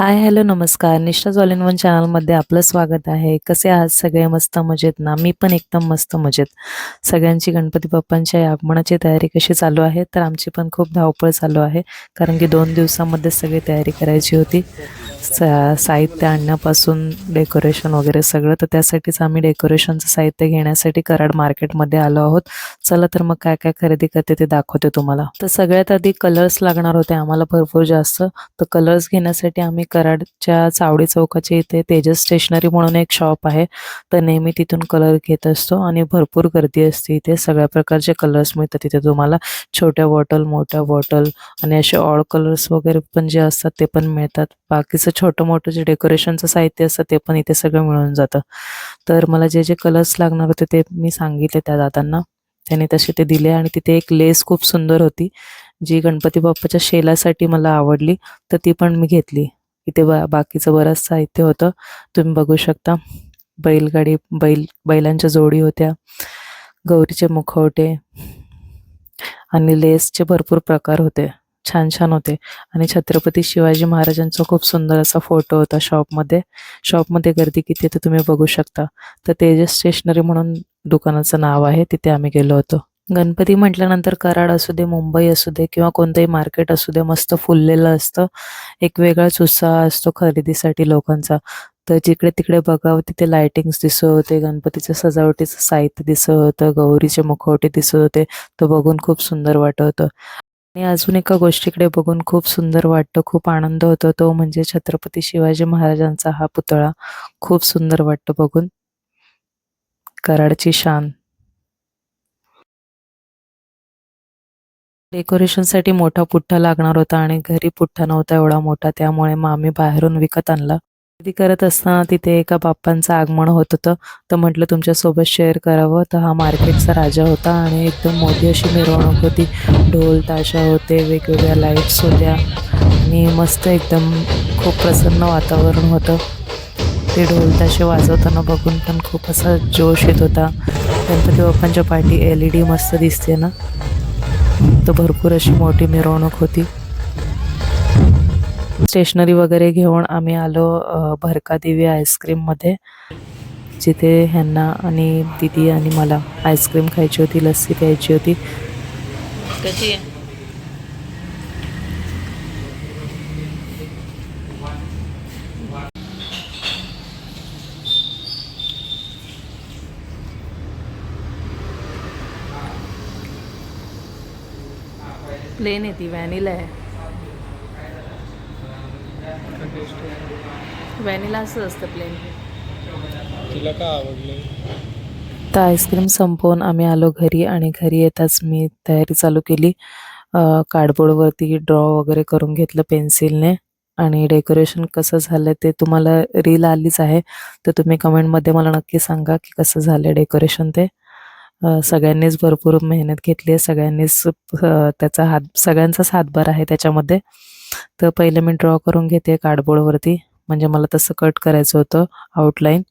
हाय, hello, नमस्कार. निष्ठा all in one चॅनलमध्ये आपलं स्वागत आहे. कसे आहात सगळे? मस्त मजेत ना? मी पण एकदम मस्त मजेत. सगळ्यांची गणपती बाप्पांच्या आगमनाची तयारी कशी चालू आहे? तर आमची पण खूप धावपळ चालू आहे. कारण की दोन दिवसामध्ये सगळी तयारी करायची होती. सा साहित्य आणण्यापासून डेकोरेशन वगैरे सगळं. तर त्यासाठीच आम्ही डेकोरेशनचं साहित्य घेण्यासाठी कराड मार्केटमध्ये आलो आहोत. चला तर मग काय-काय खरेदी करते ते दाखवते तुम्हाला. तर सगळ्यात आधी कलर्स लागणार होते आम्हाला भरपूर जास्त. तर कलर्स घेण्यासाठी आम्ही कराडच्या चावडी चौकाच्या इथे तेजस स्टेशनरी म्हणून एक शॉप आहे. तर नेहमी तिथून कलर घेत असतो आणि भरपूर गर्दी असते इथे. सगळ्या प्रकारचे कलर्स मिळतात तिथे तुम्हाला. छोट्या बॉटल, मोठ्या बॉटल आणि असे ऑड कलर्स वगैरे पण जे असतात ते पण मिळतात. बाकीचं छोटं-मोठं जे डेकोरेशनचं साहित्य असतं ते पण इथे सगळं मिळून जातं. तर मला जे, जे कलर्स लागणार होते ते मी सांगितले त्या दादांना. त्यांनी तसे ते दिले आणि तिथे एक लेस खूप सुंदर होती. जी गणपती बाप्पाच्या शेलासाठी मला आवडली. तर ती पण मी घेतली. इथे बा बाकीचं बरंच साहित्य होतं. तुम्ही बघू शकता. बैलगाडी बैल बैलांच्या जोडी होत्या. गौरीचे मुखवटे आणि लेसचे भरपूर प्रकार होते. छान-छान होते आणि छत्रपती शिवाजी महाराजांचा खूप सुंदर असा फोटो होता शॉपमध्ये. शॉपमध्ये गर्दी किती आहे ते तुम्ही बघू शकता. तर तेजस स्टेशनरी म्हणून दुकानाचं नाव आहे. तिथे आम्ही गेलो होतो. गणपती म्हटल्यानंतर कराड असू दे, मुंबई असू दे किंवा कोणतंही मार्केट असू दे मस्त फुललेलं असतं. एक वेगळाच उत्साह असतो खरेदीसाठी लोकांचा. तर जिकडे-तिकडे बघावं तिथे लायटिंग्स दिसत होते. गणपतीच्या सजावटीचं साहित्य दिसत होतं. गौरीचे मुखवटे दिसत होते. तो बघून खूप सुंदर वाटत होतं. आणि अजून एका गोष्टीकडे बघून खूप सुंदर वाटतं, खूप आनंद होतो तो म्हणजे छत्रपती शिवाजी महाराजांचा हा पुतळा. खूप सुंदर वाटतं बघून. कराडची शान. डेकोरेशनसाठी मोठा पुठ्ठा लागणार होता आणि घरी पुठ्ठा नव्हता एवढा मोठा. त्यामुळे मग आम्ही बाहेरून विकत आणला. खरेदी करत असताना तिथे एका बाप्पांचं आगमन होत होतं. तर म्हटलं तुमच्यासोबत शेअर करावं. तर हा मार्केटचा राजा होता आणि एकदम मोठी अशी मिरवणूक होती. ढोल ताशा होते, वेगवेगळ्या लाईट्स होत्या आणि मस्त एकदम खूप प्रसन्न वातावरण होतं. ते ढोल ताशे वाजवताना बघून पण खूप असा जोश येत होता. गणपती बाप्पांच्या पाठी एल-ई-डी मस्त दिसते ना. तर भरपूर अशी मोठी मिरवणूक होती. स्टेशनरी वगैरे घेऊन आम्ही आलो भरकादेवी आईस्क्रीममध्ये. जिथे ह्यांना आणि दीदी आणि मला आईस्क्रीम खायची होती, लस्सी प्यायची होती. कशी आहे प्लेन आहे ती व्हॅनिला आहे व्हॅनिला असं असतं प्लेन तिला का आवडले तर आईस्क्रीम संपवून आम्ही आलो घरी आणि घरी येताच मी तयारी चालू केली. कार्डबोर्डवरती ड्रॉ वगैरे करून घेतलं पेन्सिलने आणि डेकोरेशन कसं झालं ते तुम्हाला रील आलीच आहे. तर तुम्ही कमेंटमध्ये मला नक्की सांगा की कसं झालं डेकोरेशन ते. सगळ्यांनीच भरपूर मेहनत घेतली आहे. सगळ्यांनीच त्याचा हात सगळ्यांचाच हातभार आहे त्याच्यामध्ये. तर पहिले मी ड्रॉ करून घेते कार्डबोर्डवरती. म्हणजे मला तसं कट करायचं होतं आउटलाईन.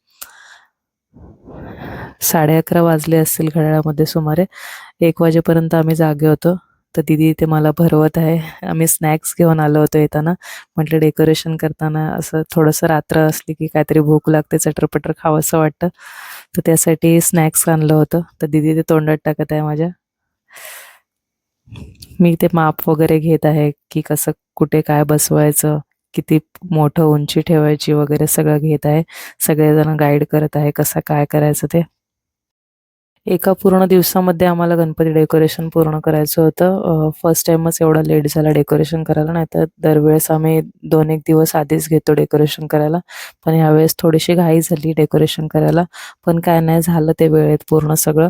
11:30 वाजले असतील घड्याळामध्ये सुमारे. एक वाजेपर्यंत आम्ही जागे होतो. तर दीदी इथे मला भरवत आहे. आम्ही स्नॅक्स घेऊन आलो होतो येताना. म्हटलं डेकोरेशन करताना असं थोडंसं रात्र असली की काहीतरी भूक लागते, चटरपटर खावंसं वाटतं. तर त्यासाठी स्नॅक्स आणलं होतं. तर दीदी ते तोंडात टाकत आहे माझ्या. मी ते माप वगैरे घेत आहे की कसं कुठे काय बसवायचं, किती मोठं उंची ठेवायची वगैरे सगळं घेत आहे. सगळेजण गाईड करत आहे कसं काय करायचं ते. एका पूर्ण दिवसामध्ये आम्हाला गणपती डेकोरेशन पूर्ण करायचं होतं. फर्स्ट टाईमच एवढा लेट झाला डेकोरेशन करायला. नाहीतर दरवेळेस आम्ही 2-1 दिवस आधीच घेतो डेकोरेशन करायला. पण ह्यावेळेस थोडीशी घाई झाली डेकोरेशन करायला. पण काय नाही झालं ते वेळेत पूर्ण सगळं.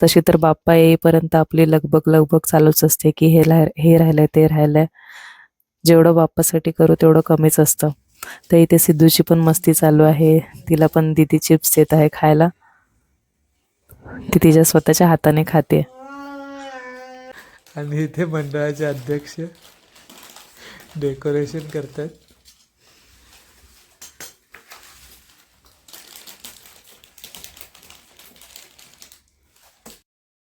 तशी तर बाप्पा येईपर्यंत आपली लगबग-लगबग चालूच असते की हे ला हे राहिलंय, ते राहिलंय. जेवढं बाप्पासाठी करू तेवढं कमीच असतं. तर इथे सिद्धूची पण मस्ती चालू आहे. तिला पण दीदी चिप्स देत आहे खायला. ती तिच्या स्वतःच्या हाताने खाते. आणि इथे मंडळाचे अध्यक्ष डेकोरेशन करतात.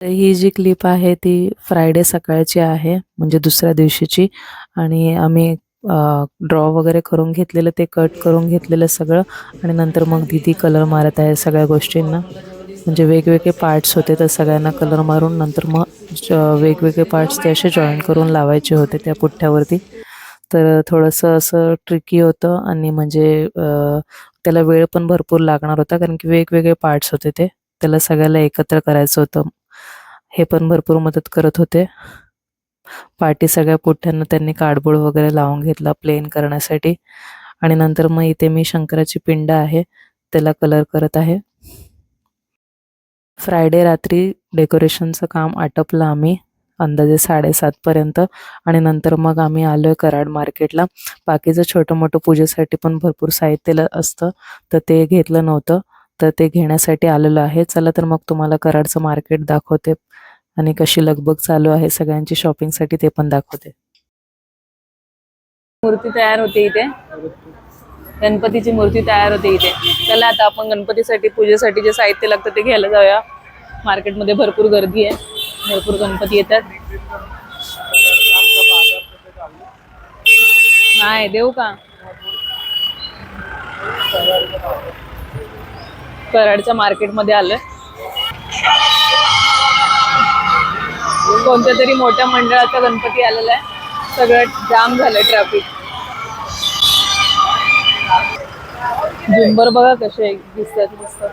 ही जी क्लिप आहे ती फ्रायडे सकाळची आहे म्हणजे दुसऱ्या दिवशीची. आणि आम्ही ड्रॉ वगैरे करून घेतलेलं ते कट करून घेतलेलं सगळं. आणि नंतर मग दीदी कलर मारत आहे सगळ्या गोष्टींना. म्हणजे वेगवेगळे पार्ट्स होते तर सगळ्यांना कलर मारून नंतर मग ज- वेगवेगळे पार्ट्स ते असे जॉईन करून लावायचे होते त्या पुठ्ठ्यावरती. तर थोडंसं असं ट्रिकी होतं आणि म्हणजे त्याला वेळ पण भरपूर लागणार होता कारण की वेगवेगळे पार्ट्स होते ते. त्याला सगळ्याला एकत्र करायचं होतं. हे पण भरपूर मदत करत होते. पाठी सगळ्या पुठ्यांना त्यांनी कार्डबोर्ड वगैरे लावून घेतला प्लेन करण्यासाठी. आणि नंतर मग इथे मी शंकराची पिंड आहे त्याला कलर करत आहे. फ्रायडे रात्री डेकोरेशनचं काम आटपलं आम्ही. अंदाजे साडेसातपर्यंत आणि नंतर मग आम्ही आलो आहे कराड मार्केटला. बाकीचं छोटं मोठं पूजेसाठी पण भरपूर साहित्य असतं. तर ते घेतलं नव्हतं. तर ते घेण्यासाठी आलेलो आहे. चला तर मग तुम्हाला कराडचं मार्केट दाखवते. आणि कशी लगबग चालू आहे सगळ्यांची शॉपिंगसाठी ते पण दाखवते. मूर्ती तयार होते इथे. गणपतीची मूर्ती तयार होते इथे. चला आता आपण गणपतीसाठी पूजेसाठी जे साहित्य लागतं ते घ्यायला जाऊया. मार्केटमध्ये भरपूर गर्दी आहे. भरपूर गणपती येतात. नाही देऊ का? कराडच्या मार्केटमध्ये आलं कोणत्या तरी मोठ्या मंडळाचा गणपती आलेला आहे. सगळं जाम झालं ट्रॅफिक झुंबर बघा कसे दिसतात. मस्त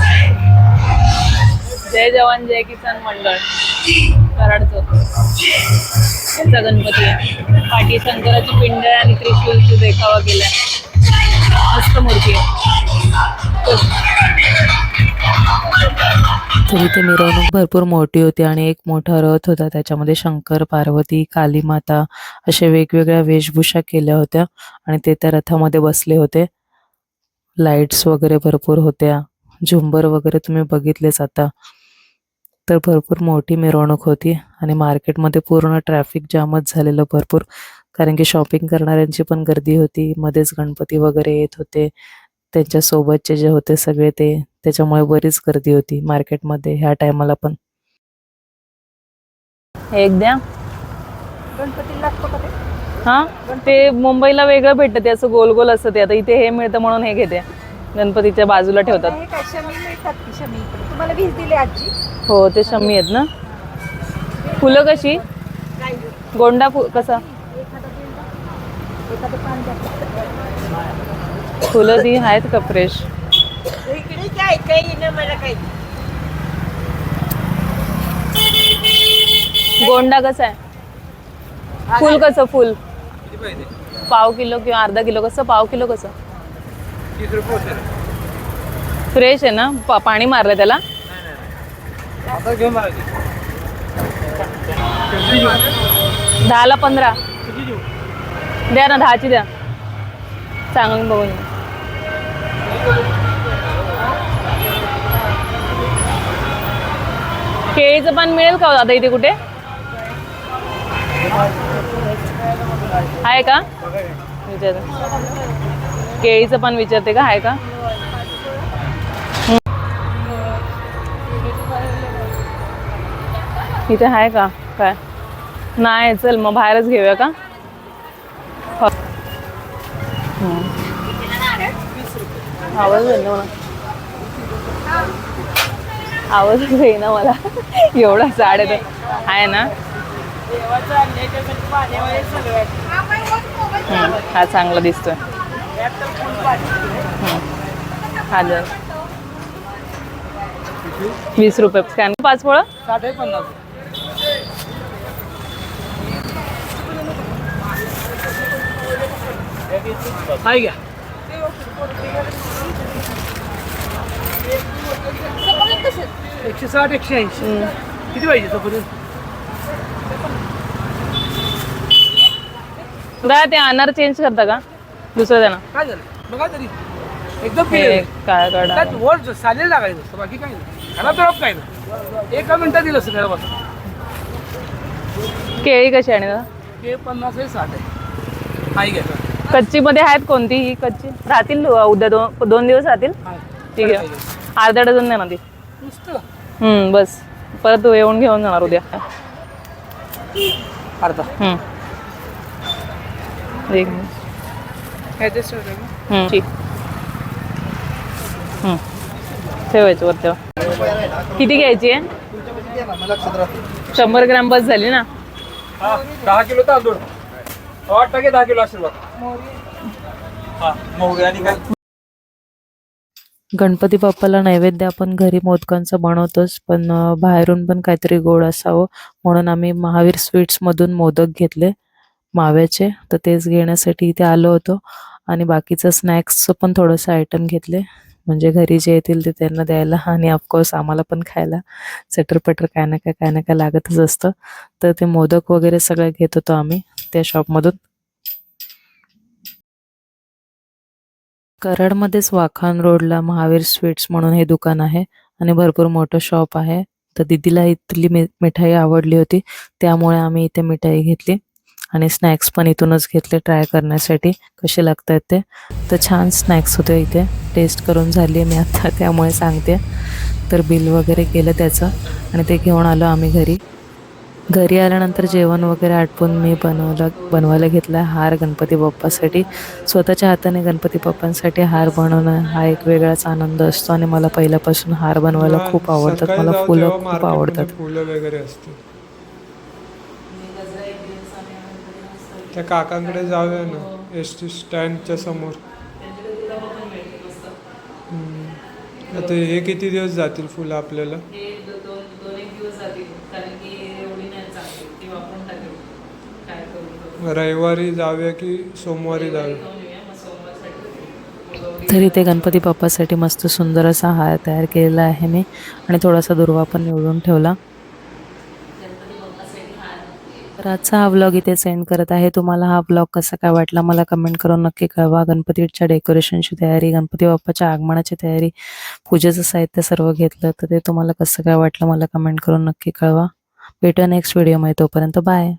जय. जय जवान जय किसान मंडळ. कराडचं त्याचा गणपती. आहे पाठी शंकराची पिंड आणि त्रिशूलची देखावा केलाय. तर इथे मिरवणूक भरपूर मोठी होती आणि एक मोठा रथ होता. त्याच्यामध्ये शंकर पार्वती काली माता अशा वेगवेगळ्या वेशभूषा केल्या होत्या आणि ते त्या रथामध्ये बसले होते. लाईट्स वगैरे भरपूर होत्या. झुंबर वगैरे तुम्ही बघितलेच आता. तर भरपूर मोठी मिरवणूक होती आणि मार्केटमध्ये पूर्ण ट्रॅफिक जामच झालेलं भरपूर. कारण की शॉपिंग करणाऱ्यांची पण गर्दी होती. मध्येच गणपती वगैरे येत होते. त्यांच्या सोबतचे जे होते सगळे ते त्याच्यामुळे बरीच गर्दी होती मार्केटमध्ये ह्या टायमाला पण. एक द्या. हा? ते मुंबईला वेगळं भेटतं ते असं गोल गोल असतं ते. आता इथे हे मिळतं म्हणून हे घेते. गणपतीच्या बाजूला ठेवतात. हे शमी शमी हो ते शम्मी आहेत ना? फुलं कशी? गोंडा फु कसा? फुलं ती आहेत का फ्रेश इकडे काय काही ना मला काही गोंडा कसा आहे? फुल कसं फुल? पाव किलो किंवा अर्धा किलो कसं? पाव किलो कसं? फ्रेश आहे ना? पा- पाणी मारलं त्याला? दहाला पंधरा. द्या ना दहाची द्या. चांगलं बघून. केळीचं पान मिळेल का हो दादा इथे कुठे? आहे का? विचार केळीचं पान विचारते का? आहे का? इथे आहे का? काय? नाही चल मग बाहेरच घेऊया का? हो. आवाज ना मला. आवाज येईना मला. एवढा जाड आहे. आहे ना? हं, चांगला दिसतोय. हं. दर वीस रुपये. स्कॅन पाच फळं. साठ पन्नास हाय घ्या. एकशे साठ एकशे ऐंशी. किती पाहिजे दादा ते अनार चेंज करता का? दुसरं द्या ना काय झालं? बघा तरी. एकदम हे. काय काढा. त्यात वर सालेल लागायचं असतं, बाकी नाही. तर काय नाही. एका मिनिटात दिलं असतं घरापासून केळी कशी आणि दादा हे पन्नास आहे साठ आहे. कच्ची मध्ये आहेत कोणती ही कच्ची? राहतील उद्या दोन दोन दिवस राहतील? ठीक आहे. अर्धा डझन द्या ना ती. नुसतं? हम्म बस. परत तू येऊन घेऊन जाणार उद्या. अर्धा. हम्म. एक. मिनिट. ॲडजस्ट होतं का? हम्म, ठीक. हम्म. ठेवायचं वर तेव्हा किती घ्यायची आहे? शंभर ग्रॅम बस झाली ना? हा दहा किलो तांदूळ. आठ टक्के दहा किलो आशीर्वाद. हा मोहरी आणि काय? गणपती बाप्पाला नैवेद्य आपण घरी मोदकांचं बनवतोच पण बाहेरून पण काहीतरी गोड असावं म्हणून आम्ही महावीर स्वीट्समधून मोदक घेतले माव्याचे तर तेच घेण्यासाठी इथे आलो होतो. आणि बाकीचं स्नॅक्सचं पण थोडंसं आयटम घेतले. म्हणजे घरी जे येतील ते त्यांना द्यायला आणि ऑफकोर्स आम्हाला पण खायला. चटरपटर काय ना काय काय ना काय लागतच असतं. तर ते मोदक वगैरे सगळं घेत होतो आम्ही त्या शॉपमधून कराडमध्येच वाखान रोडला महावीर स्वीट्स म्हणून हे दुकान आहे आणि भरपूर मोठं शॉप आहे. तर दीदीला इथली मि मिठाई आवडली होती त्यामुळे आम्ही इथे मिठाई घेतली आणि स्नॅक्स पण इथूनच घेतले ट्राय करण्यासाठी. कसे लागतात ते? तर छान स्नॅक्स होते इथे. टेस्ट करून झाली मी आता त्यामुळे सांगते. तर बिल वगैरे केलं त्याचं आणि ते घेऊन आलो आम्ही घरी. घरी आल्यानंतर जेवण वगैरे आटपून मी बनवलं बनवायला घेतला हार गणपती बाप्पासाठी. स्वतःच्या हाताने गणपती बाप्पांसाठी हार बनवणं हा एक वेगळाच आनंद असतो आणि मला पहिल्यापासून हार बनवायला खूप आवडतात. मला फुलं खूप आवडतात. फुलं वगैरे असते त्या काकांकडे जाऊया ना एस टी स्टँडच्या समोर. हम्म. आता हे किती दिवस जातील फुलं आपल्याला? रविवारी जाऊया की सोमवारी जाऊया? तर इथे गणपती बाप्पासाठी मस्त सुंदर असा हार तयार केलेला आहे मी. आणि थोडासा दुर्वा पण निवडून ठेवला. तर आजचा हा ब्लॉग इथे सेंड करत आहे. तुम्हाला हा ब्लॉग कसा काय वाटला मला कमेंट करून नक्की कळवा. गणपतीच्या डेकोरेशनची तयारी गणपती बाप्पाच्या आगमनाची तयारी पूजेचं साहित्य सर्व घेतलं तर ते तुम्हाला कसं काय वाटलं मला कमेंट करून नक्की कळवा. भेटूया नेक्स्ट व्हिडिओमध्ये तोपर्यंत बाय